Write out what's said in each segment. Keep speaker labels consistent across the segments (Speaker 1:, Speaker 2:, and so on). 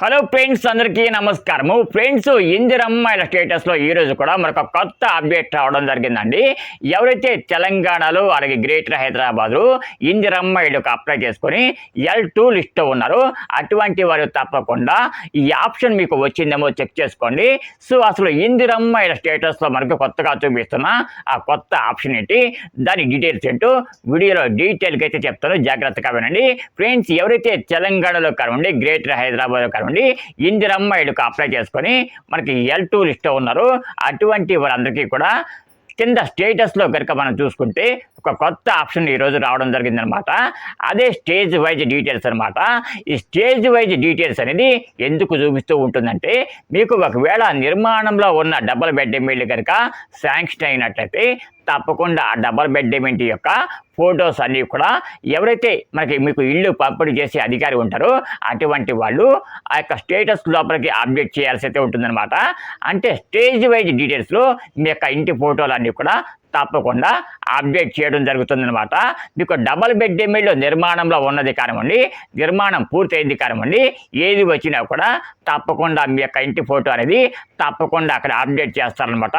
Speaker 1: Hello friends అందరికీ నమస్కారము. Friends ఇందిరమ్మాయిల స్టేటస్లో ఈరోజు కూడా మనకు కొత్త అప్డేట్ రావడం జరిగిందండి. ఎవరైతే తెలంగాణలో అలాగే గ్రేటర్ హైదరాబాద్లో ఇందిరమ్మాయిలకు అప్లై చేసుకొని ఎల్ టూ లిస్ట్లో ఉన్నారో అటువంటి వారు తప్పకుండా ఈ ఆప్షన్ మీకు వచ్చిందేమో చెక్ చేసుకోండి. సో అసలు ఇందిరమ్మాయిల స్టేటస్లో మనకు కొత్తగా చూపిస్తున్న ఆ కొత్త ఆప్షన్ ఏంటి? దాని డీటెయిల్స్ ఏంటో వీడియోలో డీటెయిల్గా అయితే చెప్తాను. జాగ్రత్తగా వినండి. ఫ్రెండ్స్ ఎవరైతే తెలంగాణలో కానివ్వండి గ్రేటర్ హైదరాబాద్లో కానివ్వండి ఇందిరమ్మాయిలకు అప్లై చేసుకొని మనకి ఎల్ టూ లిస్ట్లో ఉన్నారు. అటువంటి వారందరికీ కూడా కింద స్టేటస్లో కనుక మనం చూసుకుంటే ఒక కొత్త ఆప్షన్ ఈరోజు రావడం జరిగిందనమాట అదే స్టేజ్ వైజ్ డీటెయిల్స్ అనమాట ఈ స్టేజ్ వైజ్ డీటెయిల్స్ అనేది ఎందుకు చూపిస్తూ ఉంటుందంటే మీకు ఒకవేళ నిర్మాణంలో ఉన్న డబల్ బెడ్ ఇల్లు కనుక శాంక్షన్ అయినట్లయితే తప్పకుండా ఆ డబల్ బెడ్ ఇంటి యొక్క ఫొటోస్ అన్నీ కూడా ఎవరైతే మనకి మీకు ఇల్లు పంపిణీ చేసే అధికారి ఉంటారో అటువంటి వాళ్ళు ఆ యొక్క స్టేటస్ లోపలికి అప్డేట్ చేయాల్సి అయితే ఉంటుందన్నమాట. అంటే స్టేజ్ వైజ్ డీటెయిల్స్లో మీ యొక్క ఇంటి ఫోటోలు అన్నీ కూడా తప్పకుండా అప్డేట్ చేయడం జరుగుతుందనమాట మీకు డబల్ బెడ్ ఎమ్మెల్యే నిర్మాణంలో ఉన్నది కానివ్వండి నిర్మాణం పూర్తయింది కానివ్వండి ఏది వచ్చినా కూడా తప్పకుండా మీ యొక్క ఇంటి ఫోటో అనేది తప్పకుండా అక్కడ అప్డేట్ చేస్తారనమాట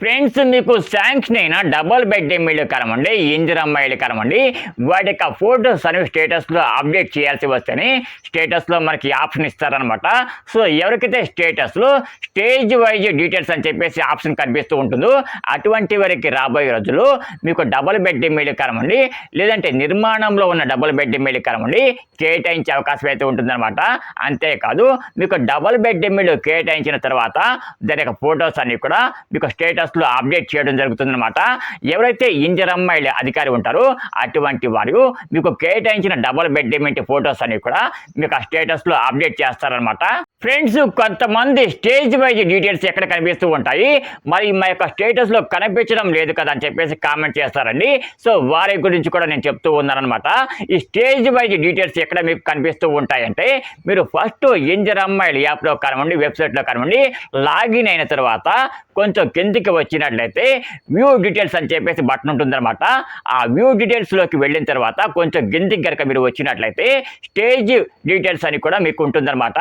Speaker 1: ఫ్రెండ్స్ మీకు శాంక్షన్ అయిన డబల్ బెడ్ ఎమ్మెల్యే కలమండి ఇంజన్ అమ్మాయిలు కనమండి వాటి యొక్క ఫోటోస్ అనేవి స్టేటస్లో అప్డేట్ చేయాల్సి వస్తేనే స్టేటస్లో మనకి ఆప్షన్ ఇస్తారనమాట సో ఎవరికైతే స్టేటస్లో స్టేజ్ వైజ్ డీటెయిల్స్ అని చెప్పేసి ఆప్షన్ కనిపిస్తూ ఉంటుందో అటువంటి వారికి రాబోయే రోజుల్లో మీకు డబల్ బెడ్ ఎమ్మెల్యే కలమండి లేదంటే నిర్మాణంలో ఉన్న డబల్ బెడ్ ఎమ్మెల్యే కలమండి కేటాయించే అవకాశం అయితే ఉంటుందన్నమాట. అంతేకాదు మీకు డబల్ బెడ్ ఎమ్మెల్యే కేటాయించిన తర్వాత దాని యొక్క ఫొటోస్ అన్నీ కూడా మీకు స్టేటస్లో అప్డేట్ చేయడం జరుగుతుందన్నమాట. ఎవరైతే ఇంజరమ్మాయిల అధికారి ఉంటారో అటువంటి వారు మీకు కేటాయించిన డబల్ బెడ్ ఎమ్మెల్యే ఫొటోస్ అనేవి కూడా మీకు ఆ స్టేటస్లో అప్డేట్ చేస్తారనమాట ఫ్రెండ్స్ కొంతమంది స్టేజ్ వైజ్ డీటెయిల్స్ ఎక్కడ కనిపిస్తూ ఉంటాయి మరి మా యొక్క స్టేటస్లో కనిపించడం లేదు కదా అని చెప్పేసి కామెంట్ చేస్తారండి. సో వారి గురించి కూడా నేను చెప్తూ ఉన్నానమాట ఈ స్టేజ్ వైజ్ డీటెయిల్స్ ఎక్కడ మీకు కనిపిస్తూ ఉంటాయంటే మీరు ఫస్ట్ ఇంజర్ అమ్మాయిల యాప్లో కనవండి వెబ్సైట్లో కనవండి లాగిన్ అయిన తర్వాత కొంచెం కిందికి వచ్చినట్లయితే వ్యూ డీటెయిల్స్ అని చెప్పేసి బటన్ ఉంటుందన్నమాట. ఆ వ్యూ డీటెయిల్స్లోకి వెళ్ళిన తర్వాత కొంచెం కిందికి కనుక మీరు వచ్చినట్లయితే స్టేజ్ డీటెయిల్స్ అని కూడా మీకు ఉంటుందన్నమాట.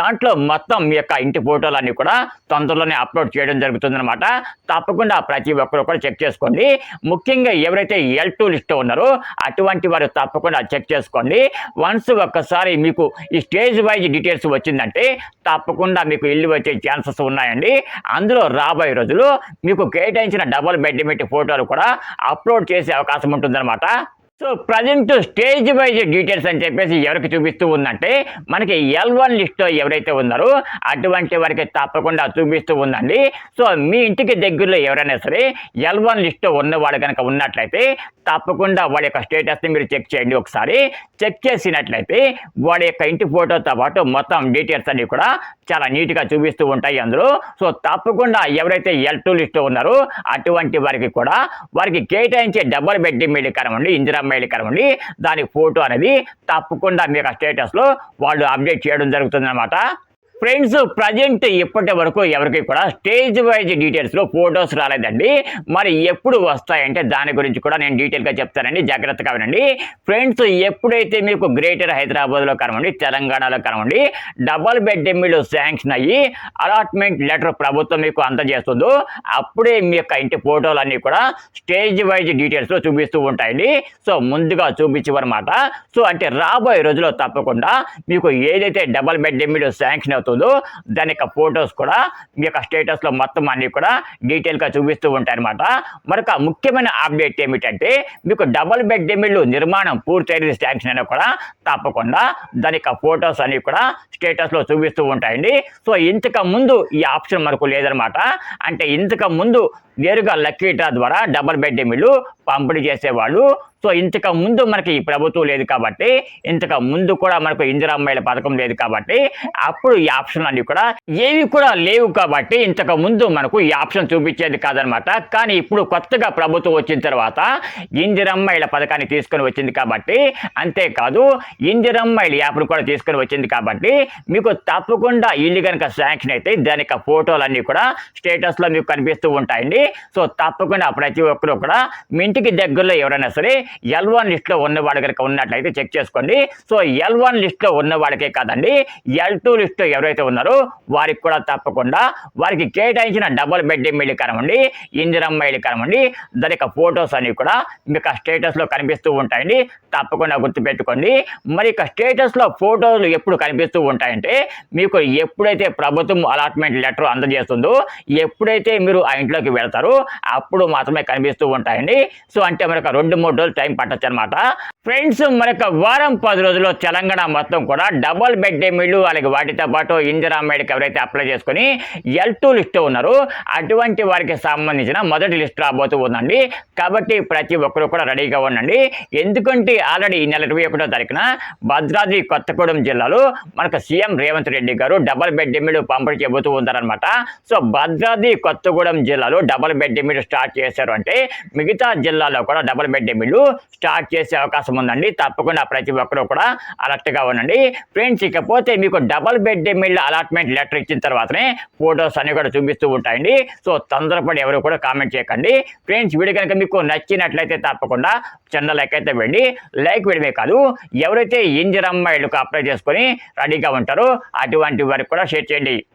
Speaker 1: దాంట్లో మొత్తం మీ యొక్క ఇంటి ఫోటోలన్నీ కూడా తొందరలోనే అప్లోడ్ చేయడం జరుగుతుందన్నమాట. తప్పకుండా ప్రతి ఒక్కరు కూడా చెక్ చేసుకోండి. ముఖ్యంగా ఎవరైతే ఎల్ టూ లిస్ట్ ఉన్నారో అటువంటి వారు తప్పకుండా చెక్ చేసుకోండి. వన్స్ ఒక్కసారి మీకు ఈ స్టేజ్ వైజ్ డీటెయిల్స్ వచ్చిందంటే తప్పకుండా మీకు ఇల్లు వచ్చే ఛాన్సెస్ ఉన్నాయండి. అందులో రాబోయే రోజులు మీకు కేటాయించిన డబుల్ బెడ్మిట్ ఫోటోలు కూడా అప్లోడ్ చేసే అవకాశం ఉంటుందన్నమాట. So present stage wise details అని చెప్పేసి ఎవరికి చూపిస్తూ ఉందంటే మనకి ఎల్ వన్ లిస్ట్లో ఎవరైతే ఉన్నారో అటువంటి వారికి తప్పకుండా చూపిస్తూ ఉందండి. సో మీ ఇంటికి దగ్గరలో ఎవరైనా సరే ఎల్ వన్ లిస్ట్లో ఉన్నవాడు కనుక ఉన్నట్లయితే తప్పకుండా వాడి యొక్క స్టేటస్ని మీరు చెక్ చేయండి ఒకసారి. చెక్ చేసినట్లయితే వాడి యొక్క ఇంటి ఫోటోతో పాటు మొత్తం డీటెయిల్స్ అన్ని కూడా చాలా నీట్గా చూపిస్తూ ఉంటాయి అందులో. సో తప్పకుండా ఎవరైతే ఎల్ టూ లిస్ట్లో ఉన్నారో అటువంటి వారికి కూడా వారికి కేటాయించే డబల్ బెడ్ మీడికారం అండి ఇందిరా ఇల్లు కనవండి దాని ఫోటో అనేది తప్పకుండా మీ యొక్క స్టేటస్లో వాళ్ళు అప్డేట్ చేయడం జరుగుతుందన్నమాట. ఫ్రెండ్స్ ప్రజెంట్ ఇప్పటి వరకు ఎవరికి కూడా స్టేజ్ వైజ్ డీటెయిల్స్లో ఫొటోస్ రాలేదండి. మరి ఎప్పుడు వస్తాయంటే దాని గురించి కూడా నేను డీటెయిల్గా చెప్తానండి. జాగ్రత్తగా వినండి. ఫ్రెండ్స్ ఎప్పుడైతే మీకు గ్రేటర్ హైదరాబాద్లో కనవండి తెలంగాణలో కనవండి డబల్ బెడ్ ఎమ్మెల్యే శాంక్షన్ అయ్యి అలాట్మెంట్ లెటర్ ప్రభుత్వం మీకు అందజేస్తుందో అప్పుడే మీ యొక్క ఇంటి ఫోటోలన్నీ కూడా స్టేజ్ వైజ్ డీటెయిల్స్లో చూపిస్తూ ఉంటాయండి. సో ముందుగా చూపించవన్నమాట సో అంటే రాబోయే రోజుల్లో తప్పకుండా మీకు ఏదైతే డబల్ బెడ్ ఎమ్మెల్యే శాంక్షన్ అవుతుందో దాని యొక్క ఫొటోస్ కూడా మీ యొక్క స్టేటస్లో మొత్తం అన్ని కూడా డీటెయిల్గా చూపిస్తూ ఉంటాయన్నమాట మరొక ముఖ్యమైన అప్డేట్ ఏమిటంటే మీకు డబల్ బెడ్ ఎమ్మెల్యే నిర్మాణం పూర్తయింది శాంక్షన్ అయినా కూడా తప్పకుండా దాని యొక్క ఫొటోస్ అన్ని కూడా స్టేటస్లో చూపిస్తూ ఉంటాయండి. సో ఇంతకు ముందు ఈ ఆప్షన్ మనకు లేదనమాట అంటే ఇంతకు ముందు నేరుగా లక్కీ డ్రా ద్వారా డబల్ బెడ్ ఎమ్మెల్యే పంపిణీ చేసేవాళ్ళు సో ఇంతకు ముందు మనకి ఈ ప్రభుత్వం లేదు కాబట్టి ఇంతకు ముందు కూడా మనకు ఇందిరామ్మాయిల పథకం లేదు కాబట్టి అప్పుడు ఈ ఆప్షన్ అన్ని కూడా ఏవి కూడా లేవు కాబట్టి ఇంతకు ముందు మనకు ఈ ఆప్షన్ చూపించేది కాదనమాట. కానీ ఇప్పుడు కొత్తగా ప్రభుత్వం వచ్చిన తర్వాత ఇందిరమ్మాయిల పథకాన్ని తీసుకొని వచ్చింది కాబట్టి అంతేకాదు ఇందిరమ్మాయిల యాప్ను కూడా తీసుకొని వచ్చింది కాబట్టి మీకు తప్పకుండా ఇల్లు కనుక శాంక్షన్ అయితే దాని యొక్క ఫోటోలన్నీ కూడా స్టేటస్లో మీకు కనిపిస్తూ ఉంటాయండి. సో తప్పకుండా ప్రతి ఒక్కరు కూడా మీ ఇంటికి దగ్గరలో ఎవరైనా సరే ఎల్ వన్ లిస్ట్లో ఉన్నవాడు కనుక ఉన్నట్లయితే చెక్ చేసుకోండి. సో ఎల్ వన్ లిస్ట్లో ఉన్నవాడికే కాదండి ఎల్ టూ లిస్ట్లో ఎవరైతే ఉన్నారో వారికి కూడా తప్పకుండా వారికి కేటాయించిన డబుల్ బెడ్రూమ్ ఇల్లు కానివ్వండి ఇందిరమ్మ ఇల్లు కానివ్వండి దాని యొక్క ఫొటోస్ అన్ని కూడా మీకు స్టేటస్లో కనిపిస్తూ ఉంటాయండి. తప్పకుండా గుర్తుపెట్టుకోండి. మరి ఇక స్టేటస్లో ఫోటోలు ఎప్పుడు కనిపిస్తూ ఉంటాయంటే మీకు ఎప్పుడైతే ప్రభుత్వం అలాట్మెంట్ లెటర్ అందజేస్తుందో ఎప్పుడైతే మీరు ఆ ఇంట్లోకి వెళ్తారో అప్పుడు మాత్రమే కనిపిస్తూ ఉంటాయండి. సో అంటే మనకు రెండు మూడు రోజులు టైం పట్టచ్చు అనమాట ఫ్రెండ్స్ మనకు వారం పది రోజుల్లో తెలంగాణ మొత్తం కూడా డబుల్ బెడ్ ఇల్లు అలాగే వాటితో పాటు ఇందిరా అమ్మాయికి ఎవరైతే అప్లై చేసుకుని ఎల్ టూ లిస్ట్ ఉన్నారో అటువంటి వారికి సంబంధించిన మొదటి లిస్ట్ రాబోతూ ఉందండి. కాబట్టి ప్రతి ఒక్కరు కూడా రెడీగా ఉండండి. ఎందుకంటే ఆల్రెడీ ఈ నెల ఇరవై ఒకటో తారీఖున భద్రాద్రి కొత్తగూడెం జిల్లాలో మనకు సీఎం రేవంత్ రెడ్డి గారు డబుల్ బెడ్ ఇల్లు పంపిణీ చేయబోతూ ఉంటారనమాట సో భద్రాద్రి కొత్తగూడెం జిల్లాలో డబుల్ బెడ్ ఇల్లు స్టార్ట్ చేశారు అంటే మిగతా జిల్లాలో కూడా డబుల్ బెడ్ ఇల్లు స్టార్ట్ చేసే అవకాశం ఉందండి. తప్పకుండా ప్రతి ఒక్కరూ కూడా అలర్ట్గా ఉండండి. ఫ్రెండ్స్ ఇకపోతే మీకు డబల్ బెడ్ మిల్ అలాట్మెంట్ లెటర్ ఇచ్చిన తర్వాతనే ఫొటోస్ అన్ని కూడా చూపిస్తూ ఉంటాయండి. సో తొందరపడి ఎవరు కూడా కామెంట్ చేయకండి. ఫ్రెండ్స్ వీడియో కనుక మీకు నచ్చినట్లయితే తప్పకుండా చిన్న లైక్ అయితే వెళ్ళి లైక్ వేయడమే కాదు ఎవరైతే ఇంజరమ్మాయిలకు అప్లై చేసుకొని రెడీగా ఉంటారో అటువంటి వారికి కూడా షేర్ చేయండి.